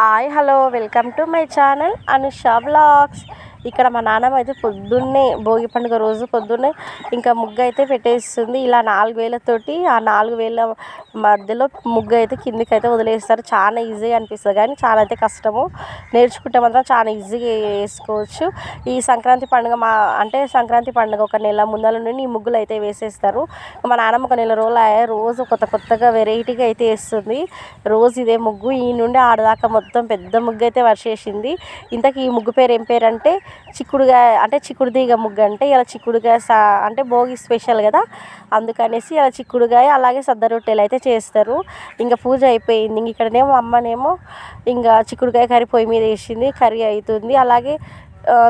Hi, hello, welcome to my channel Anusha Vlogs. ఇక్కడ మా నాన్నమ్మ అయితే పొద్దున్నే భోగి పండుగ రోజు పొద్దున్నే ఇంకా ముగ్గు అయితే పెట్టేస్తుంది ఇలా నాలుగు వేలతోటి ఆ నాలుగు వేల మధ్యలో ముగ్గు అయితే అయితే వదిలేస్తారు చాలా ఈజీగా అనిపిస్తుంది కానీ చాలా అయితే కష్టము నేర్చుకుంటే మాత్రం చాలా ఈజీగా వేసుకోవచ్చు ఈ సంక్రాంతి పండుగ మా అంటే సంక్రాంతి పండుగ ఒక నెల ముందల నుండి ఈ ముగ్గులు అయితే వేసేస్తారు మా నాన్నమ్మ ఒక నెల రోజులు రోజు కొత్త కొత్తగా వెరైటీగా అయితే వేస్తుంది రోజు ఇదే ముగ్గు ఈ నుండి ఆడదాకా మొత్తం పెద్ద ముగ్గు అయితే వర్షేసింది ఇంతకీ ఈ ముగ్గు పేరు ఏం పేరు అంటే చిక్కుడుగా అంటే చిక్కుడు తీగ ముగ్గు అంటే ఇలా చిక్కుడుగా సా అంటే భోగి స్పెషల్ కదా అందుకనేసి ఇలా చిక్కుడుగాయ అలాగే సద్ద రొట్టెలు అయితే చేస్తారు ఇంకా పూజ అయిపోయింది ఇంక ఇక్కడనేమో అమ్మనేమో ఇంకా చిక్కుడుకాయ కర్రీ పొయ్యి మీద వేసింది కర్రీ అవుతుంది అలాగే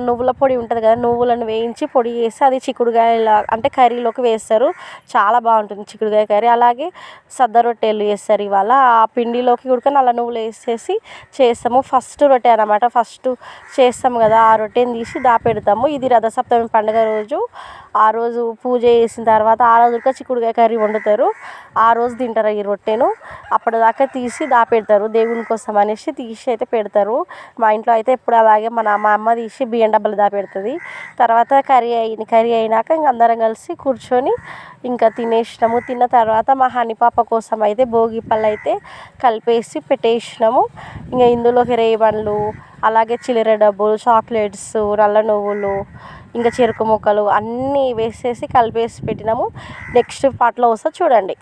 నువ్వుల పొడి ఉంటుంది కదా నువ్వులను వేయించి పొడి చేసి అది చిక్కుడుకాయలా అంటే కర్రీలోకి వేస్తారు చాలా బాగుంటుంది చిక్కుడుగాయ కర్రీ అలాగే సద్ద రొట్టెలు చేస్తారు ఇవాళ ఆ పిండిలోకి కూడా నల్ల నువ్వులు వేసేసి చేస్తాము ఫస్ట్ రొట్టె అనమాట ఫస్ట్ చేస్తాము కదా ఆ రొట్టెని తీసి దాపెడతాము ఇది రథసప్తమి పండుగ రోజు ఆ రోజు పూజ చేసిన తర్వాత ఆ రోజు ఉడక చిక్కుడుకాయ కర్రీ వండుతారు ఆ రోజు తింటారు ఈ రొట్టెను అప్పటిదాకా తీసి దాపెడతారు దేవుని కోసం అనేసి తీసి అయితే పెడతారు మా ఇంట్లో అయితే ఎప్పుడు అలాగే మన మా అమ్మ తీసి బియ్యం డబ్బాలు దాపెడుతుంది తర్వాత కర్రీ అయిన కర్రీ అయినాక ఇంక అందరం కలిసి కూర్చొని ఇంకా తినేసినాము తిన్న తర్వాత మా హనీ పాప కోసం అయితే భోగి పళ్ళు అయితే కలిపేసి పెట్టేసినాము ఇంకా ఇందులోకి రేవన్లు అలాగే చిల్లర డబ్బులు చాక్లెట్స్ నల్ల నువ్వులు ఇంకా చెరుకు ముక్కలు అన్నీ వేసేసి కలిపేసి పెట్టినాము నెక్స్ట్ పార్ట్లో వస్తే చూడండి